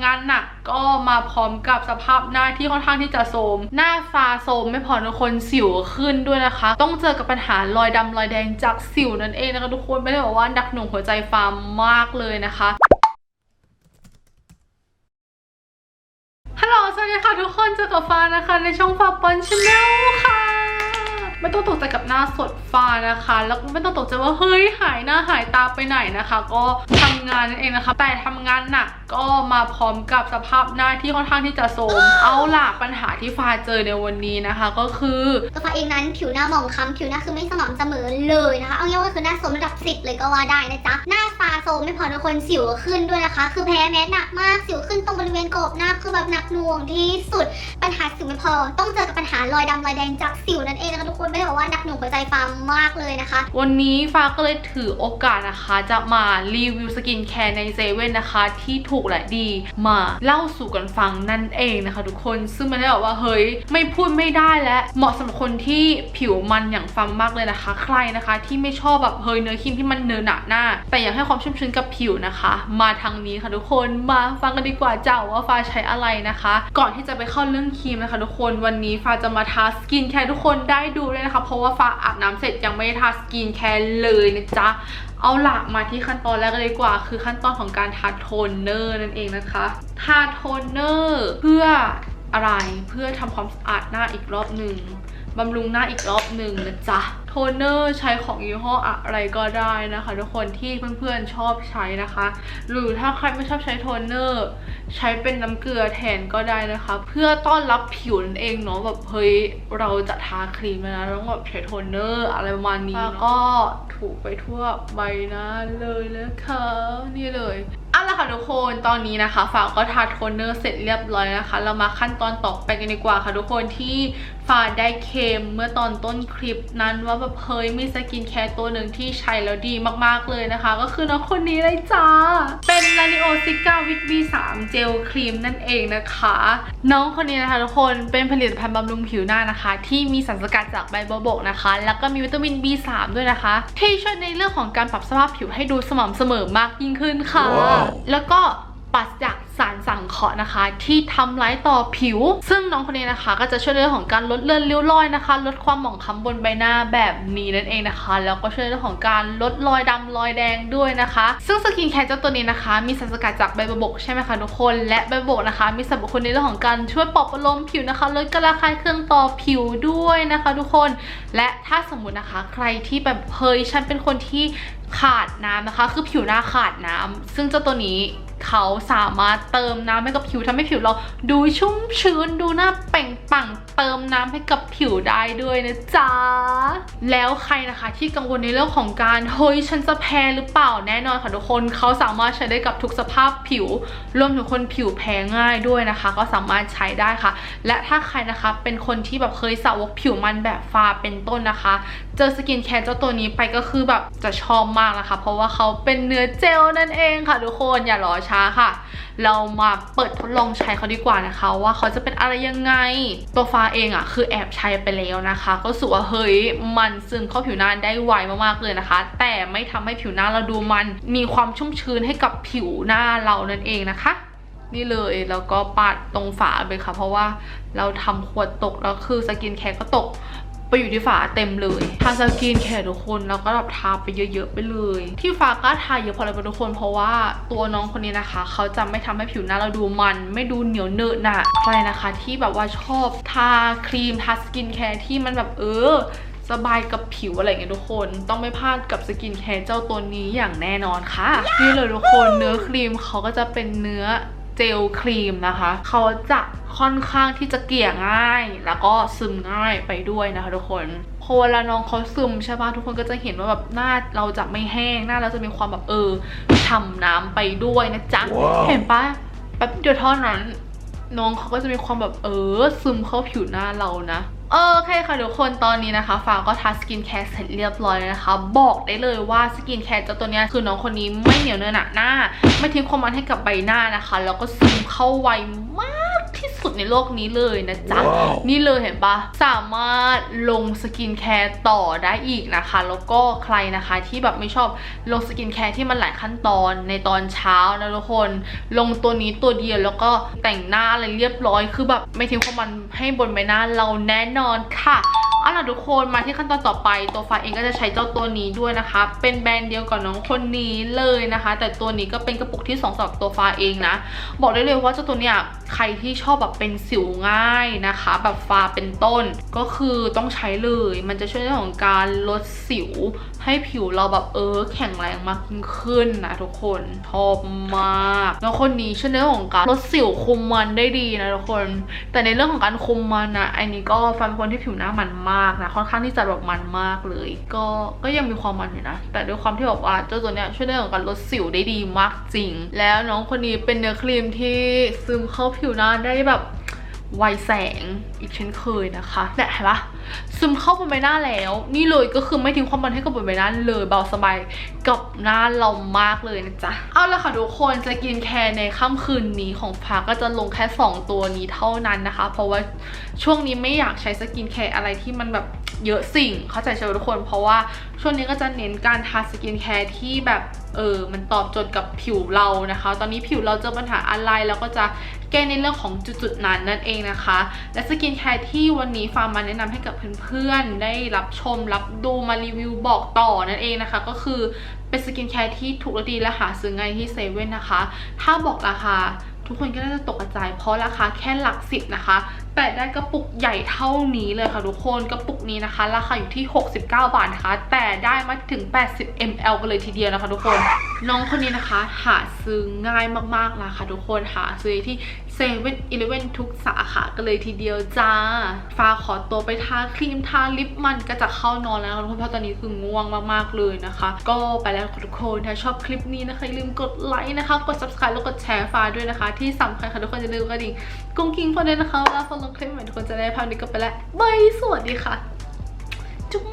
ำงานหนักก็มาพร้อมกับสภาพหน้าที่ค่อนข้างที่จะโทรมหน้าฟ้าโทรมไม่พอทุกคนสิวขึ้นด้วยนะคะ ต้องเจอกับปัญหารอยดำรอยแดงจากสิวนั่นเองนะคะทุกคนไม่ได้บอกว่าดักหน่วงหัวใจฟ้ามากเลยนะคะฮัลโหลสวัสดีค่ะทุกคนเจอกับฟ้านะคะ ในช่องฟ้าปอนชาแนลค่ะ ไม่ต้องตกใจกับหน้าสดฟ้านะคะ แล้วก็ไม่ต้องตกใจว่าเฮ้ยหายหน้าหายตาไปไหนนะคะ ก็ทำงานนั่นเองนะคะ แต่ทำงานหนักก็มาพร้อมกับสภาพหน้าที่ค่อนข้างที่จะโทมเอาล่ะปัญหาที่ฟ้าเจอในวันนี้นะคะ ก็คือตัวฟ้าเองนั้นผิวหน้าหมองคล้ำผิวหน้าคือไม่สม่ำเสมอเลยนะคะ เอาง่ายว่าคือหน้าโทมระดับสิบเลยก็ว่าได้นะจ๊ะหน้าตาโทมไม่พอทุกคนสิวขึ้นด้วยนะคะ คือแพ้แมสหนักมากสิวขึ้นตรงบริเวณกรอบหน้าคือแบบหนักหน่วงที่สุดปัญหาสิวไม่พอ ต้องเจอกับปัญหารอยดำรอยแดงจากสิวนั่นเองนะคะทุกคนไม่ได้บอกว่านักหน่วงหัวใจฟาร์มมากเลยนะคะ วันนี้ฟ้าก็เลยถือโอกาสนะคะ จะมารีวิวสกินแคร์ในเซเว่นนะคะ ที่ถูกและดีมาเล่าสู่กันฟังนั่นเองนะคะ ทุกคนซึ่งมันได้บอกว่าเฮ้ยไม่พูดไม่ได้และเหมาะสำหรับคนที่ผิวมันอย่างฟังมากเลยนะคะ ใครนะคะ ที่ไม่ชอบแบบเฮ้ยเนื้อครีมที่มันเนื้อหนาหน้า แต่อยากให้ความชุ่มชื้นกับผิวนะคะ มาทางนี้ค่ะทุกคนมาฟังกันดีกว่าจ้าว่าฟ้าใช้อะไรนะคะ ก่อนที่จะไปเข้าเรื่องครีมนะคะ ทุกคนวันนี้ฟ้าจะมาทาสกินแคร์ทุกคนได้ดูเลยนะคะ เพราะว่าฟ้าอาบน้ำเสร็จยังไม่ทาสกินแคร์เลยนะจ๊ะ เอาละมาที่ขั้นตอนแรกเลยดีกว่า คือขั้นตอนของการทาโทนเนอร์นั่นเองนะคะ ทาโทนเนอร์เพื่ออะไร เพื่อทำความสะอาดหน้าอีกรอบหนึ่งบำรุงหน้าอีกรอบหนึ่งนะจ๊ะ โทนเนอร์ใช้ของยี่ห้ออะไรก็ได้นะคะ ทุกคนที่เพื่อนๆชอบใช้นะคะ หรือถ้าใครไม่ชอบใช้โทนเนอร์ใช้เป็นน้ำเกลือแทนก็ได้นะคะ เพื่อต้อนรับผิวนั่นเองเนาะแบบเฮ้ยเราจะทาครีมแล้วนะต้องแบบใช้โทนเนอร์อะไรประมาณนี้แล้วก็ถูไปทั่วใบหน้าเลยนะคะนี่เลยเอาละค่ะทุกคนตอนนี้นะคะฝาก็ทาโทนเนอร์เสร็จเรียบร้อยนะคะ เรามาขั้นตอนต่อไปกันดีกว่าค่ะทุกคนที่ ฝาได้เคมเมื่อตอนต้นคลิปนั้นว่าแบบเฮ้ยมีสกินแคร์ตัวหนึ่งที่ใช้แล้วดีมากๆเลยนะคะ ก็คือน้องคนนี้เลยจ้า เป็นลานิโอซิก้าวิต B3 เจลครีมนั่นเองนะคะ น้องคนนี้นะคะทุกคนเป็นผลิตภัณฑ์บำรุงผิวหน้านะคะ ที่มีสารสกัดจากใบบัวบกนะคะ แล้วก็มีวิตามิน B3 ด้วยนะคะ ที่ช่วยในเรื่องของการปรับสภาพผิวให้ดูสม่ำเสมอมากยิ่งขึ้นค่ะว้าวแล้วก็ปราศจาก สารสังเคราะห์นะคะ ที่ทำร้ายต่อผิว ซึ่งน้องคนนี้นะคะ ก็จะช่วยเรื่องของการลดเลือนริ้วรอยนะคะ ลดความหมองคล้ำบนใบหน้าแบบนี้นั่นเองนะคะ แล้วก็ช่วยเรื่องของการลดรอยดำรอยแดงด้วยนะคะ ซึ่งสกินแคร์เจ้าตัวนี้นะคะ มีสารสกัดจากใบบบกใช่ไหมคะทุกคน และใบบบกนะคะ มีสรรพคุณในเรื่องของการช่วยปลอบประโลมผิวนะคะ ลดกระคายเคืองต่อผิวด้วยนะคะ ทุกคน และถ้าสมมตินะคะ ใครที่แบบเฮ้ยฉันเป็นคนที่ขาดน้ำนะคะ คือผิวหน้าขาดน้ำซึ่งเจ้าตัวนี้ เขาสามารถเติมน้ำให้กับผิวทำให้ผิวเราดูชุ่มชื้นดูหน้าเป่งปังเติมน้ำให้กับผิวได้ด้วยนะจ๊ะ แล้วใครนะคะที่กังวลในเรื่องของการเฮ้ยฉันจะแพ้หรือเปล่าแน่นอนค่ะทุกคนเขาสามารถใช้ได้กับทุกสภาพผิว รวมถึงคนผิวแพ้ง่ายด้วยนะคะ ก็สามารถใช้ได้ค่ะ และถ้าใครนะคะเป็นคนที่แบบเคยสาวกผิวมันแบบฟ้าเป็นต้นนะคะ เจอสกินแคร์เจ้าตัวนี้ไปก็คือแบบจะชอบมากนะคะ เพราะว่าเขาเป็นเนื้อเจลนั่นเองค่ะทุกคนอย่ารอช้าค่ะ เรามาเปิดทดลองใช้เขาดีกว่านะคะ ว่าเขาจะเป็นอะไรยังไง ตัวฟ้าเองอะ่ะคือแอบใช้ไปแล้วนะคะ ก็รู้สึกว่าเฮ้ยมันซึมเข้าผิวหน้าได้ไวมากๆเลยนะคะ แต่ไม่ทำให้ผิวหน้าเราดูมัน มีความชุ่มชื้นให้กับผิวหน้าเรานั่นเองนะคะนี่เลยแล้วก็ปาดตรงฝาไปค่ะ เพราะว่าเราทำขวดตกแล้วคือสกินแคร์ก็ตก ไปอยู่ที่ฝาเต็มเลยทาสกินแคร์ทุกคนแล้วก็แบบทาไปเยอะๆไปเลย ที่ฝาก็ทาเยอะพอไรเป็นทุกคน เพราะว่าตัวน้องคนนี้นะคะ เขาจะไม่ทำให้ผิวหน้าเราดูมัน ไม่ดูเหนียวเนอะหนะใครนะคะ ที่แบบว่าชอบทาครีมทาสกินแคร์ที่มันแบบเออสบายกับผิวอะไรเงี้ยทุกคน ต้องไม่พลาดกับสกินแคร์เจ้าตัวนี้อย่างแน่นอนค่ะ นี่เลยทุกคนเนื้อครีมเขาก็จะเป็นเนื้อเจลครีมนะคะ เขาจะ ค่อนข้างที่จะเกลี่ยง่าย แล้วก็ซึมง่ายไปด้วยนะคะทุกคนพอเวลาน้องเขาซึมใช่ปะทุกคนก็จะเห็นว่าแบบหน้าเราจะไม่แห้งหน้าเราจะมีความแบบเออฉ่ำน้ำไปด้วยนะจ๊ะว้าวเห็นปะแป๊บเดียวเท่านั้นน้องเขาก็จะมีความแบบเออซึมเข้าผิวหน้าเรานะโอเคค่ะทุกคนตอนนี้นะคะฟ้าก็ทาสกินแคร์เสร็จเรียบร้อยแล้วนะคะ บอกได้เลยว่าสกินแคร์เจ้าตัวเนี้ยคือน้องคนนี้ไม่เหนียวเนื้อหนักหน้า ไม่ทิ้งความมันให้กับใบหน้านะคะ แล้วก็ซึมเข้าไวมาก ทที่สุดในโลกนี้เลยนะจ๊ะนี่เลยเห็นปะสามารถลงสกินแคร์ต่อได้อีกนะคะ แล้วก็ใครนะคะที่แบบไม่ชอบลงสกินแคร์ที่มันหลายขั้นตอนในตอนเช้านะทุกคน ลงตัวนี้ตัวเดียวแล้วก็แต่งหน้าอะไรเรียบร้อย คือแบบไม่ทิ้งความมันให้บนใบหน้าเราแน่นอนค่ะ เอาล่ะทุกคนมาที่ขั้นตอนต่อไป ตัวฟ้าเองก็จะใช้เจ้าตัวนี้ด้วยนะคะ เป็นแบรนด์เดียวกับน้องคนนี้เลยนะคะ แต่ตัวนี้ก็เป็นกระปุกที่2สำหรับตัวฟ้าเองนะ บอกได้เลยว่าเจ้าตัวเนี้ยใครที่ชอบแบบเป็นสิวง่ายนะคะ แบบฟ้าเป็นต้นก็คือต้องใช้เลย มันจะช่วยในเรื่องของการลดสิว ให้ผิวเราแบบเออแข็งแรงมากยิ่งขึ้นนะทุกคนชอบมากแล้วคนนี้ช่วยในเรื่องของการลดสิวคุมมันได้ดีนะทุกคน แต่ในเรื่องของการคุมมันนะอันนี้ก็ฟันเป็นคนที่ผิวหน้ามันมากนะค่อนข้างที่จะแบบมันมากเลย ก็ก็ยังมีความมันอยู่นะ แต่ด้วยความที่แบบว่าเจ้าตัวเนี้ยช่วยในเรื่องของการลดสิวได้ดีมากจริง แล้วน้องคนนี้เป็นเนื้อครีมที่ซึมเข้าผิวหน้าได้แบบไวแสงอีกเช่นเคยนะคะเนี่ยเห็นปะ ซึมเข้าบนใบหน้าแล้ว นี่เลยก็คือไม่ทิ้งความมันให้กับบนใบหน้าเลยเบาสบายกับหน้าเรามากเลยนะจ๊ะเอาละค่ะทุกคนจะกินแคร์ในค่ำคืนนี้ของพาก็จะลงแค่ 2 ตัวนี้เท่านั้นนะคะ เพราะว่าช่วงนี้ไม่อยากใช้สกินแคร์อะไรที่มันแบบเยอะสิ่งเข้าใจใช่ไหมทุกคน เพราะว่าช่วงนี้ก็จะเน้นการทาสกินแคร์ที่แบบเออมันตอบโจทย์กับผิวเรานะคะ ตอนนี้ผิวเราเจอปัญหาอะไรแล้วก็จะแก้ในเรื่องของจุดๆนั้นนั่นเองนะคะ และสกินแคร์ที่วันนี้ฟาร์มมาแนะนำให้กับเพื่อนๆ ได้รับชมรับดูมารีวิวบอกต่อนั่นเองนะคะ ก็คือเป็นสกินแคร์ที่ถูกและดีและหาซื้อง่ายที่เซเว่นนะคะ ถ้าบอกราคา ทุกคนก็น่าจะตกกระจเพราะราคาแค่หลักสิบนะคะ แต่ได้กระปุกใหญ่เท่านี้เลยค่ะทุกคนกระปุกนี้นะคะ ราคาอยู่ที่ 69 บาทนะคะ แต่ได้มาถึง 80 ml กันเลยทีเดียวนะคะทุกคน น้องคนนี้นะคะ หาซื้อง่ายมากๆนะคะทุกคนหาซื้อที่เซเว่นอีเลเว่นทุกสาขากันเลยทีเดียวจ้าฟ้าขอตัวไปทาครีมทาลิปมันก็จะเข้านอนแล้วทุกคนเพราะตอนนี้คือง่วงมากๆเลยนะคะ ก็ไปแล้วค่ะทุกคนถ้าชอบคลิปนี้นะคะอย่าลืมกดไลค์นะคะกด subscribe แล้วกดแชร์ฟ้าด้วยนะคะที่สำคัญค่ะทุกคนจะลืมก็ดิ่งกุ้งกิ้งพอด้วยนะคะเวลาฟ้าลงคลิปใหม่ทุกคนจะได้ภาพนี้กลับไปแล้วบายสวัสดีค่ะ จุ๊บ